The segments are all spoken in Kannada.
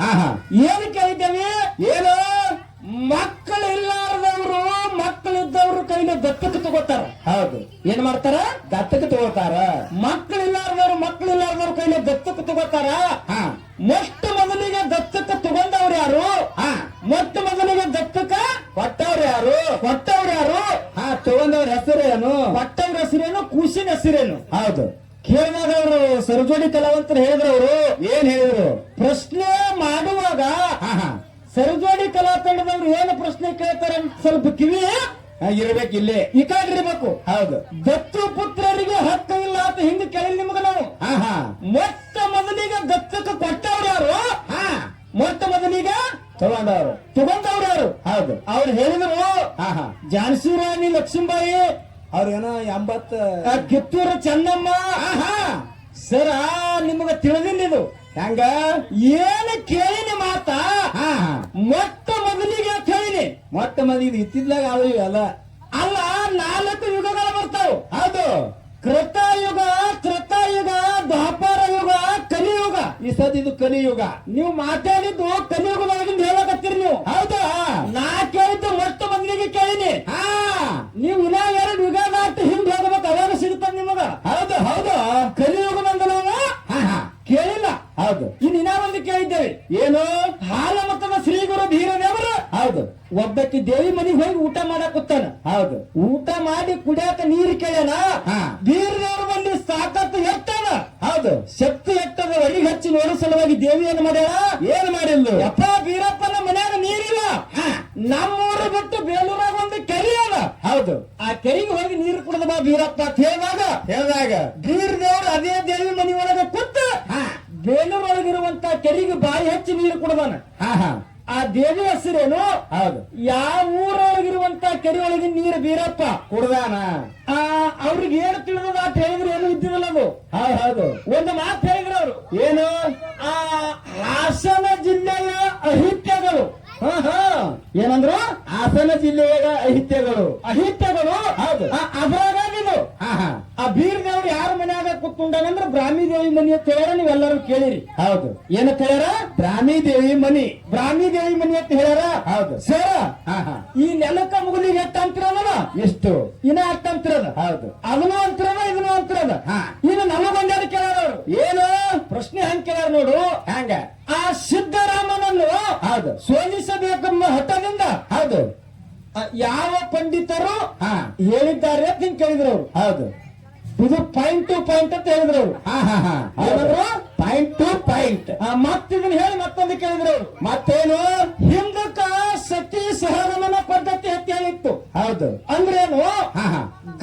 ಏನು ಕೇಳಿದ್ದೇವೆ ಏನು? ಮಕ್ಕಳು ಇಲ್ಲಾರದವರು ಮಕ್ಕಳಿದ್ದವ್ರು ಕೈನ ದತ್ತಕ್ಕೆ ತಗೋತಾರ. ಹೌದು. ಏನ್ ಮಾಡ್ತಾರ? ದತ್ತಕ್ಕೆ ತಗೋತಾರ. ಮಕ್ಕಳಿಲ್ಲಾರದವ್ರು ಮಕ್ಕಳಿಲ್ಲಾರದವ್ರ ಕೈಲಿ ದತ್ತಕ್ಕೆ ತಗೋತಾರ. ಹಾ. ಮೊಟ್ಟ ಮೊದಲಿಗೆ ದತ್ತಕ್ಕೆ ತಗೊಂಡವ್ರು ಯಾರು? ಹಾ. ಮೊಟ್ಟ ಮೊದಲಿಗೆ ದತ್ತಕ್ಕ ಕೊಟ್ಟವ್ರು ಯಾರು? ಕೊಟ್ಟವ್ರು ಯಾರು? ಹಾ ತಗೊಂಡವ್ರ ಹೆಸರು ಏನು ಕೊಟ್ಟವ್ರ ಹೆಸರೇನು? ಕೂಸಿನ ಹೆಸರೇನು? ಹೌದು. ಸರಜೋಡಿ ಕಲಾವಂತರು ಹೇಳಿದ್ರು ಅವರು. ಏನ್ ಹೇಳಿದ್ರು? ಪ್ರಶ್ನೆ ಮಾಡುವಾಗ ಸರಜೋಡಿ ಕಲಾ ತಂಡದವ್ರು ಏನು ಪ್ರಶ್ನೆ ಕೇಳ್ತಾರೆ ಸ್ವಲ್ಪ ಕಿವಿ ಇರಬೇಕು ಇಲ್ಲೇ. ಇಕಾಗಿರ್ಬೇಕು ಹೌದು. ದತ್ತು ಪುತ್ರರಿಗೆ ಹಕ್ಕು ಇಲ್ಲ ಅಂತ ಹಿಂಗ ಕೇಳಿ ನಿಮ್ಗೆ ನಾವು. ಮೊತ್ತ ಮೊದಲಿಗೆ ದತ್ತಕ್ಕೆ ಕೊಟ್ಟವ್ರು ಯಾರು? ಮೊತ್ತ ಮೊಟ್ಟ ಮೊದಲಿಗೆ ತಗೊಂಡವ್ರು. ತಗೊಂಡವ್ರು ಯಾರು? ಹೌದು. ಅವ್ರು ಹೇಳಿದ್ರು. ಝಾನ್ಸಿ ರಾಣಿ ಲಕ್ಷ್ಮೀಬಾಯಿ. ಅವ್ರೇನೋ ಎಂಬತ್ತ ಎಂಬತ್ತು ಕಿತ್ತೂರು ಚೆನ್ನಮ್ಮ. ಸರ, ನಿಮಗ ತಿಳಿದಿಲ್ಲ ಇದು. ಹೆಂಗ? ಏನು ಕೇಳಿನಿ ಮಾತಾ? ಮೊಟ್ಟ ಮೊದಲಿಗೆ ಕೇಳಿನಿ ಮೊಟ್ಟ ಮೊದಲಿಗೆ ಇದು ಇತ್ತಿದ್ಲಾಗ ಅದು ಅಲ್ಲ. ಅಲ್ಲ, ನಾಲ್ಕು ಯುಗಗಳು ಬರ್ತಾವ. ಹೌದು. ಕೃತ ಯುಗ ದ್ವಾಪರ ಯುಗ ಕಲಿಯುಗ. ಈ ಸದ್ ಇದು ಕಲಿಯುಗ. ನೀವು ಮಾತಾಡಿದ್ದು ಕಲಿಯುಗದೊಳಗಿಂದ ಹೇಳಕತ್ತೀರಿ ನೀವು. ಹೌದಾ? ನಾ ಕೇಳಿದ್ದು ಮೊಟ್ಟ ಮೊದಲಿಗೆ ಕೇಳಿನಿ. ಹಾ ನೀವು ಇನ್ನ ಎರಡು ಯುಗ ದಾಟಿ ಹಿಂದೆ ಹೋಗ್ಬೇಕು ಅವಾಗ ಸಿಗುತ್ತ ನಿಮಗ ಹೌದು ಹೌದು ಕಲಿಯುಗದಂದ ನಾವು ಹಾ ಹಾ ಕೇಳಿಲ್ಲ ಹೌದು ಇನ್ನು ಇನ್ನ ಒಂದು ಕೇಳಿದ್ದೇವೆ ಏನು ಹಾಲ ಮತದ ಶ್ರೀ ಗುರು ಧೀರದೇವರು ಹೌದು ಒಬ್ಬಕ್ಕೆ ದೇವಿ ಮನೆಗೆ ಹೋಗಿ ಊಟ ಮಾಡಕ್ ಕೂತಾನ. ಹೌದು. ಊಟ ಮಾಡಿ ಕುಡಿಯಾಕ ನೀರು ಕೇಳ್ಯಾನ? ಹಾ. ಧೀರದೇವ್ರ ಬಂದು ಸಾಕತ್ತು ಎತ್ತಾನ ಹೌದು. ಶಕ್ತಿ ಎತ್ತದ ಒಳಗೆ ಹಚ್ಚಿ ನೋಡೋ ಸಲುವಾಗಿ ದೇವಿ ಏನ್ ಮಾಡ್ಯಾಳ? ಏನ್ ಮಾಡಿಲ್ಲ? ಯಪ್ಪ ಬೀರಪ್ಪನ ಮನ್ಯಾಗ ನೀರಿಲ್ಲ. ನಮ್ಮೂರು ಬಿಟ್ಟು ಬೇಲೂರಾಗ ಒಂದು ಕೆರೆ ಅದ. ಹೌದು. ಆ ಕೆರೆಗೆ ಹೋಗಿ ನೀರು ಕುಡಿದ ಬಾ ಬೀರಪ್ಪ ಅಂತ ಹೇಳಿದಾಗ ಹೇಳ್ದಾಗ. ಬೀರದೇವ್ರು ಅದೇ ದೇವಿ ಮನಿ ಒಳಗ ಕೂತು ಬೇಲೂರೊಳಗಿರುವಂತ ಕೆರೆಗೆ ಬಾಯಿ ಹಚ್ಚಿ ನೀರು ಕುಡ್ದಾನ. ಹಾ ಹಾ. ಆ ದೇವಿ ಹೆಸರೇನು? ಹೌದು. ಯಾವ ಊರೊಳಗಿರುವಂತ ಕೆರೆ ಒಳಗಿನ ನೀರು ಬೀರಪ್ಪ? ಕುಡ್ದಾನ. ಆ ಅವ್ರಿಗೆ ಏನು ತಿಳಿದ ಅಂತ ಹೇಳಿದ್ರೆ ಏನು ಇದ್ದಿರಲ್ಲ ಅದು? ಹೌದು ಹೌದು. ಒಂದು ಮಾತು ಹೇಳಿದ್ರು ಅವರು. ಏನು? ಆ ಹಾಸನ ಜಿಲ್ಲೆಯ ಅಹಿತ್ಯಗಳು. ಹಾ ಹಾ. ಏನಂದ್ರು? ಹಾಸನ ಜಿಲ್ಲೆಯ ಅಹಿತ್ಯಗಳು. ಅಹಿತ್ಯಗಳು. ಹೌದು. ಆ, ಅದ್ರಾಗಿದು ಹಾ ಹಾ. ಆ ಬೀರ್ನವ್ರು ಯಾರ ಮನ್ಯಾಗ ಕುತ್ಕೊಂಡಾನಂದ್ರ ಬ್ರಾಹ್ಮಿ ದೇವಿ ಮನಿ ಅಂತ ಹೇಳ್ಯಾರ ನೀವೆಲ್ಲರೂ ಕೇಳಿರಿ. ಹೌದು. ಏನಂತ ಹೇಳ್ಯಾರ? ಬ್ರಾಹ್ಮಿ ದೇವಿ ಮನಿ. ಬ್ರಾಹ್ಮಿ ದೇವಿ ಮನಿ ಅಂತ ಹೇಳ್ಯಾರ? ಹೌದು. ಸರ ಈ ನೆಲಕ್ಕ ಮುಗುಲಿಗೆ ಎತ್ತ ಅಂತಿರಲ್ಲ ಎಷ್ಟು? ಇನ್ನ ಅರ್ಥ ಅಂತಿರೋದು ಹೌದು. ಅದನ್ನು ಅಂತಿರದ ಇದನ್ನು ಅಂತಿರೋದು ಹಾ. ಇನ್ನು ನಮಗೊಂದೇನು ಕೇಳ್ಯಾರ ಅವರು? ಏನು? ಪ್ರಶ್ನೆ ಹೆಂಗ್ ಕೇಳ್ಯಾರ ನೋಡು. ಹಂಗ? ಆ ಸಿದ್ದರಾಮನನ್ನು ಹೌದು. ಸೋಲಿಸಬೇಕೆಂಬ ಹಠದಿಂದ. ಹೌದು. ಯಾವ ಪಂಡಿತರು ಹಾ. ಹೇಳಿದ್ದಾರೆ ಅಂತ ಕೇಳಿದ್ರು ಅವ್ರು. ಹೌದು. ಇದು ಪಾಯಿಂಟ್ ಟು ಪಾಯಿಂಟ್ ಅಂತ ಹೇಳಿದ್ರು ಅವರು. ಹಾ ಹಾ? ಪಾಯಿಂಟ್ ಟು ಪಾಯಿಂಟ್ ಮತ್ತಿದನ್ನ ಹೇಳಿ ಮತ್ತೊಂದು ಕೇಳಿದ್ರು. ಅವರು ಮತ್ತೇನು? ಹಿಂದಕ್ಕ ಸತಿ ಸಹಗಮನ ಪದ್ಧತಿ ಹೇಳಿತ್ತು ಹೌದು. ಅಂದ್ರೇನು?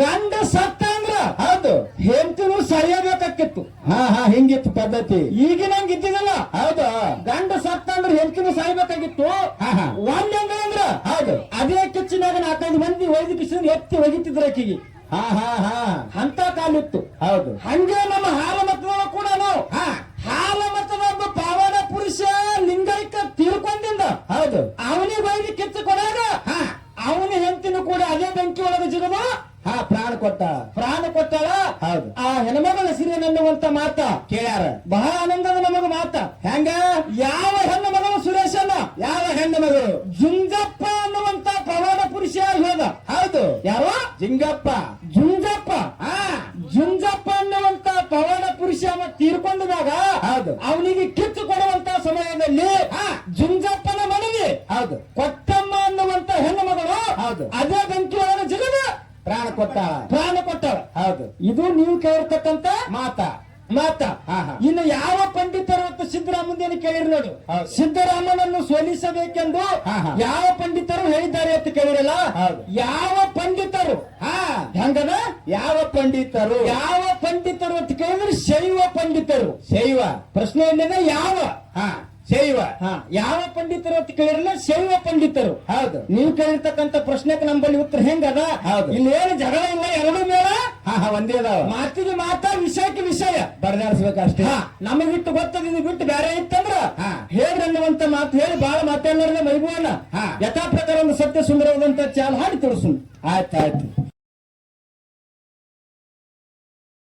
ಗಂಡ ಸತ್ತ ಅಂದ್ರ ಹೌದು. ಹೆಂಡತಿನೂ ಸಾಯಬೇಕಾಕಿತ್ತು ಹಾ ಹಾ ಹಿಂಗಿತ್ತು ಪದ್ಧತಿ. ಈಗಿನ ಇದ್ದಿದ್ದಲ್ಲ ಹೌದು. ಗಂಡ ಸತ್ತ ಅಂದ್ರೆ ಹೆಂಡತಿನೂ ಸಾಯ್ಬೇಕಾಗಿತ್ತು. ಒಂದ್ ಹೆಂಗ ಅಂದ್ರ ಹೌದು. ಅದೇ ಕಿಚ್ಚಿನಾಗ ನಾಲ್ಕೈದು ಮಂದಿ ಒಯ್ದು ಕಿಸಿನ ಎತ್ತಿ ಒಗಿತಿದ್ರ ಆಕಿಗೆ. ಹಾ ಹಾ ಹಾ. ಅಂತ ಕಾಲಿತ್ತು. ಹೌದು. ಹಂಗೆ ನಮ್ಮ ಹಾಲ ಮತದೊಳಗ ಕೂಡ ಹಾ. ಹಾಲ ಮತದ ಒಬ್ಬ ಪಾವನ ಪುರುಷ ಲಿಂಗೈಕ ತೀರ್ಕೊಂಡಿಂದ ಹೌದು. ಅವನಿಗೆ ಬೈಲಿ ಕಿತ್ತು ಕೊಡಾಗ ಅವನ ಹೆಂಡತಿನೂ ಕೂಡ ಅದೇ ಬೆಂಕಿ ಒಳಗೆ ಜಿಗದ ಹಾ ಪ್ರಾಣ ಕೊಟ್ಟ. ಪ್ರಾಣ ಕೊಟ್ಟಾಳ. ಹೌದು. ಆ ಹೆಣ್ಮಗಳ ನನ್ನುವಂತ ಮಾತ. ಕೇಳ್ಯಾರ. ಬಹಳ ಆನಂದದ ನಮಗ ಮಾತ. ಹೆಂಗ? ಯಾವ ಹೆಣ್ಣು ಮಗಳು ಸುರೇಶನ? ಯಾವ ಹೆಣ್ಣು ಮಗಳು? ಜುಂಗಪ್ಪ ಅನ್ನುವಂತ ಪ್ರವಾದ ಪುರುಷ ಹೋದ ಹೌದು. ಯಾರು? ಜಿಂಗಪ್ಪ. ಅವನಿಗೆ ಕಿತ್ತು ಕೊಡುವಂತ ಸಮಯದಲ್ಲಿ. ಜುಂಜಪ್ಪನ ಮನೆಗೆ ಹೌದು. ಕೊಟ್ಟಮ್ಮ ಅನ್ನುವಂತ ಹೆಣ್ಣು ಮಗಳು. ಹೌದು. ಅದೇ ಬೆಂಕಿ ಅವರ ಜಿಗದ. ಪ್ರಾಣ ಕೊಟ್ಟ ಪ್ರಾಣ ಕೊಟ್ಟವ. ಹೌದು. ಇದು ನೀವು ಕೇಳಿರ್ತಕ್ಕಂತ ಮಾತ. ಮಾತ. ಇನ್ನು ಯಾವ ಪಂಡಿತರು ಕೇಳಿರ್ ನೋಡು. ಸಿದ್ದರಾಮನನ್ನು ಸೋಲಿಸಬೇಕೆಂದು ಯಾವ ಪಂಡಿತ ಯಾವ ಹೇಳಿದ್ದಾರೆ ಕೇಳಿರಲ್ಲ ಹೌದು. ಯಾವ ಪಂಡಿತರು? ಹಾ. ಹೆಂಗದ? ಯಾವ ಪಂಡಿತರು? ಯಾವ ಪಂಡಿತರು ಅಂತ ಕೇಳಿದ್ರೆ ಶೈವ ಪಂಡಿತರು. ಶೈವ. ಪ್ರಶ್ನೆ ಏನಿದೆ? ಯಾವ. ಹಾ. ಶೈವ. ಹಾ, ಯಾವ ಪಂಡಿತರು ಅಂತ ಕೇಳಿರಲ್ಲ ಶೈವ ಪಂಡಿತರು. ಹೌದು. ನೀವು ಕೇಳಿರ್ತಕ್ಕಂತ ಪ್ರಶ್ನೆಗೆ ನಮ್ಮಲ್ಲಿ ಉತ್ತರ ಹೆಂಗದ? ಹೌದು. ಇಲ್ಲಿ ಏನು ಜಗಳ ಹಾ ಒಂದೇ ಅದಾವ. ಮಾತಿಗೆ ಮಾತಾ ವಿಷಯಕ್ಕೆ ವಿಷಯ. ಬಡದಾಡಿಸ್ಬೇಕಷ್ಟೇ ಹಾ, ನಮಗೆ ಬಿಟ್ಟು ಗೊತ್ತದ ಇದು ಬಿಟ್ಟು ಬೇರೆ ಇತ್ತಂದ್ರ ಹಾ. ಹೇಳ್ರಿ ಅನ್ನುವಂತ ಮಾತು ಹೇಳಿ ಬಾಳ ಮಾತಾಡೋರ್ನ ಮೈಬೂವನ್ನ. ಯಥಾ ಪ್ರಕಾರ ಒಂದು ಸತ್ಯ ಸುಂದರವಾದಂತ ಚಾಲ್ ಹಾಡಿ ತೋರಿಸು. ಆಯ್ತಾಯ್ತು. ಆಯ್ತು